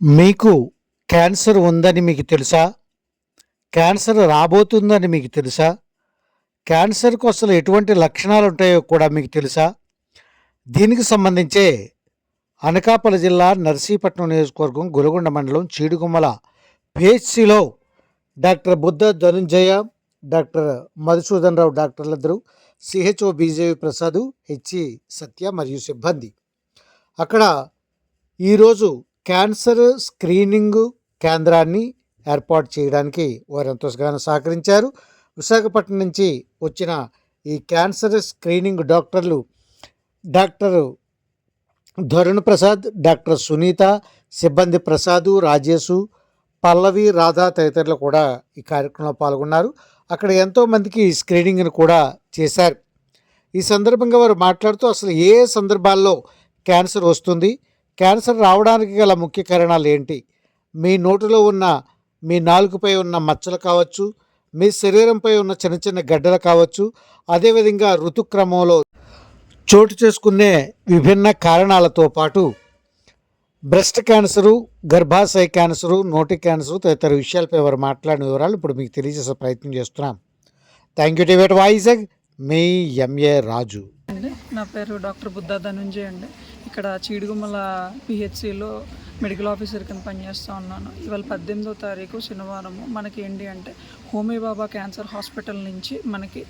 మీకు క్యాన్సర్ ఉందని మీకు తెలుసా? క్యాన్సర్ రాబోతుందని మీకు తెలుసా? క్యాన్సర్కు అసలు ఎటువంటి లక్షణాలు ఉంటాయో కూడా మీకు తెలుసా? దీనికి సంబంధించే అనకాపల్లి జిల్లా నర్సీపట్నం నియోజకవర్గం గులగొండ మండలం చీడుగుమ్మల పిహెచ్సిలో doctor Buddha Dhananjaya doctor Madhusudan Rao డాక్టర్లందరూ C H O B J V Prasad HE Satya మరియు సిబ్బంది. అక్కడ ఈరోజు క్యాన్సర్ స్క్రీనింగ్ కేంద్రాన్ని ఏర్పాటు చేయడానికి వారు ఎంతోగానో సహకరించారు. విశాఖపట్నం నుంచి వచ్చిన ఈ క్యాన్సర్ స్క్రీనింగ్ డాక్టర్లు డాక్టర్ ధరుణ్ ప్రసాద్ డాక్టర్ సునీత సిబ్బంది ప్రసాదు రాజేషు పల్లవి రాధా తదితరులు కూడా ఈ కార్యక్రమంలో పాల్గొన్నారు. అక్కడ ఎంతోమందికి ఈ స్క్రీనింగ్ను కూడా చేశారు. ఈ సందర్భంగా వారు మాట్లాడుతూ అసలు ఏ సందర్భాల్లో క్యాన్సర్ వస్తుంది? క్యాన్సర్ రావడానికి గల ముఖ్య కారణాలు ఏంటి? మీ నోటిలో ఉన్న మీ నాలుగుపై ఉన్న మచ్చలు కావచ్చు మీ శరీరంపై ఉన్న చిన్న చిన్న గడ్డలు కావచ్చు అదేవిధంగా ఋతుక్రమంలో చోటు చేసుకునే విభిన్న కారణాలతో పాటు బ్రెస్ట్ క్యాన్సరు గర్భాశయ క్యాన్సరు నోటి క్యాన్సరు తదితర విషయాలపై వారు మాట్లాడిన వివరాలు ఇప్పుడు మీకు తెలియజేసే ప్రయత్నం చేస్తున్నాం. థ్యాంక్ యూ టివేట్ వాయిజగ్ మీ ఎంఏ రాజు. నా పేరు డాక్టర్ బుద్ధా ధనుంజయ్ అండి. ఇక్కడ చీడుగుమ్మల పిహెచ్సిలో మెడికల్ ఆఫీసర్ కింద పనిచేస్తూ ఉన్నాను. ఇవాళ పద్దెనిమిదో తారీఖు శనివారము. మనకి ఏంటి అంటే హోమీ బాబా క్యాన్సర్ హాస్పిటల్ నుంచి మనకి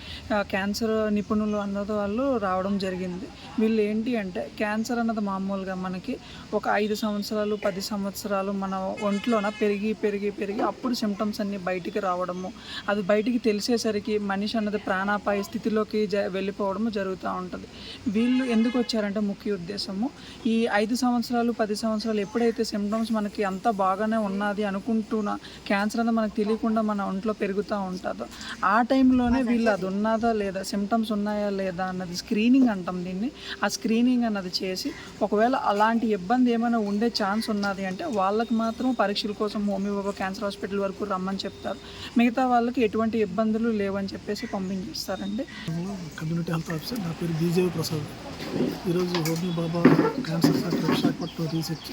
క్యాన్సర్ నిపుణులు అన్నది వాళ్ళు రావడం జరిగింది. వీళ్ళు ఏంటి అంటే క్యాన్సర్ అన్నది మామూలుగా మనకి ఒక ఐదు సంవత్సరాలు పది సంవత్సరాలు మన ఒంట్లోన పెరిగి పెరిగి పెరిగి అప్పుడు సిమ్టమ్స్ అన్నీ బయటికి రావడము అది బయటికి తెలిసేసరికి మనిషి అన్నది ప్రాణాపాయ స్థితిలోకి జ వెళ్ళిపోవడము జరుగుతూ ఉంటుంది. వీళ్ళు ఎందుకు వచ్చారంటే ముఖ్య ఉద్దేశము ఈ ఐదు సంవత్సరాలు పది సంవత్సరాలు ఎప్పుడైతే సిమ్టమ్స్ మనకి అంతా బాగానే ఉన్నది అనుకుంటున్న క్యాన్సర్ అనేది మనకు తెలియకుండా మన ఒంట్లో పెరుగుతూ ఉంటుందో? ఆ టైంలోనే వీళ్ళు అది. ఉన్నదా లేదా సిమ్టమ్స్ ఉన్నాయా లేదా అన్నది స్క్రీనింగ్ అంటాం దీన్ని. ఆ స్క్రీనింగ్ అన్నది చేసి ఒకవేళ అలాంటి ఇబ్బంది ఏమైనా ఉండే ఛాన్స్ ఉన్నది అంటే వాళ్ళకి మాత్రం పరీక్షల కోసం హోమియోబాబా క్యాన్సర్ హాస్పిటల్ వరకు రమ్మని చెప్తారు. మిగతా వాళ్ళకి ఎటువంటి ఇబ్బందులు లేవని చెప్పేసి పంపించేస్తారండి. కమ్యూనిటీ హెల్త్ ఆఫీసర్ నా పేరు బీజేవి ప్రసాద్. ఈరోజు Homi Bhabha cancer centre Visakhapatnam research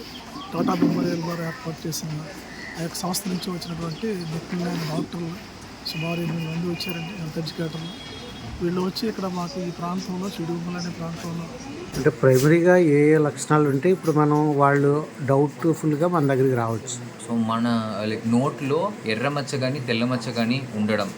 Tata memorial వారు ఏర్పాటు చేసిన ఆ యొక్క సంస్థ నుంచి వచ్చినటువంటి నిపుణులైన డాక్టర్లు సుమారు ఎనిమిది మంది వచ్చారండి హెల్త్ ఎడ్యుకేటర్లు వీళ్ళు వచ్చి ఇక్కడ మాకు ఈ ప్రాంతంలో చిడుగుమ్మల అనే ప్రాంతంలో అంటే ప్రైమరీగా ఏ ఏ లక్షణాలు ఉంటే ఇప్పుడు మనం వాళ్ళు డౌట్ఫుల్గా మన దగ్గరికి రావచ్చు. సో మన లైక్ నోట్లో ఎర్ర మచ్చ కానీ తెల్ల మచ్చ కానీ ఉండడం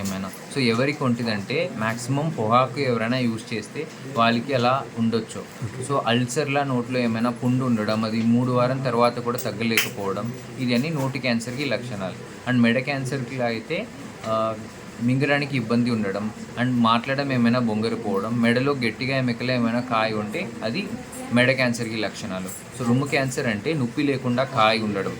ఏమైనా. సో ఎవరికి ఉంటుందంటే మ్యాక్సిమం పొగాకు ఎవరైనా యూజ్ చేస్తే వాళ్ళకి అలా ఉండొచ్చు. సో అల్సర్లా నోట్లో ఏమైనా పుండు ఉండడం అది మూడు వారం తర్వాత కూడా తగ్గలేకపోవడం ఇది అన్ని నోటి క్యాన్సర్కి లక్షణాలు. అండ్ మెడ క్యాన్సర్కి అయితే మింగడానికి ఇబ్బంది ఉండడం అండ్ మాట్లాడడం ఏమైనా బొంగరిపోవడం మెడలో గట్టిగా ఎముకలు ఏమైనా కాయ ఉంటే అది మెడ క్యాన్సర్కి లక్షణాలు. సో రొమ్ము క్యాన్సర్ అంటే నొప్పి లేకుండా కాయ ఉండడం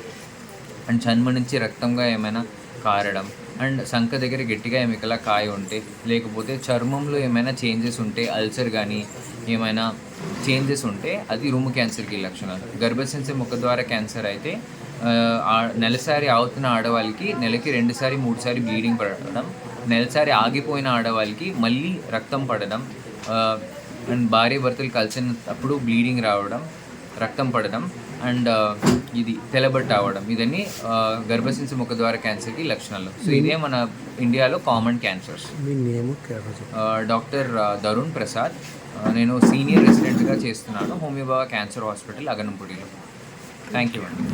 అండ్ చర్మ నుంచి రక్తంగా ఏమైనా కారడం అండ్ సంఖ దగ్గర గట్టిగా ఎముకలా కాయ ఉంటే లేకపోతే చర్మంలో ఏమైనా చేంజెస్ ఉంటే అల్సర్ కానీ ఏమైనా చేంజెస్ ఉంటే అది రూమ్ క్యాన్సర్కి లక్షణాలు. గర్భశంస ముఖ ద్వారా క్యాన్సర్ అయితే నెలసారి అవుతున్న ఆడవాళ్ళకి నెలకి రెండుసారి మూడుసారి బ్లీడింగ్ పడడం నెలసారి ఆగిపోయిన ఆడవాళ్ళకి మళ్ళీ రక్తం పడడం అండ్ భార్య భర్తలు కలిసినప్పుడు బ్లీడింగ్ రావడం రక్తం పడడం అండ్ ఇది తెల్లబట్ట అవ్వడం ఇదన్నీ ఆ, గర్భసించ ముఖ ద్వారా క్యాన్సర్కి లక్షణాలు. సో ఇదే మన ఇండియాలో common cancers doctor Dharun Prasad. నేను సీనియర్ రెసిడెంట్గా చేస్తున్నాను హోమియోబాబా క్యాన్సర్ హాస్పిటల్ అగనంపూడిలో. థ్యాంక్ యూ అండి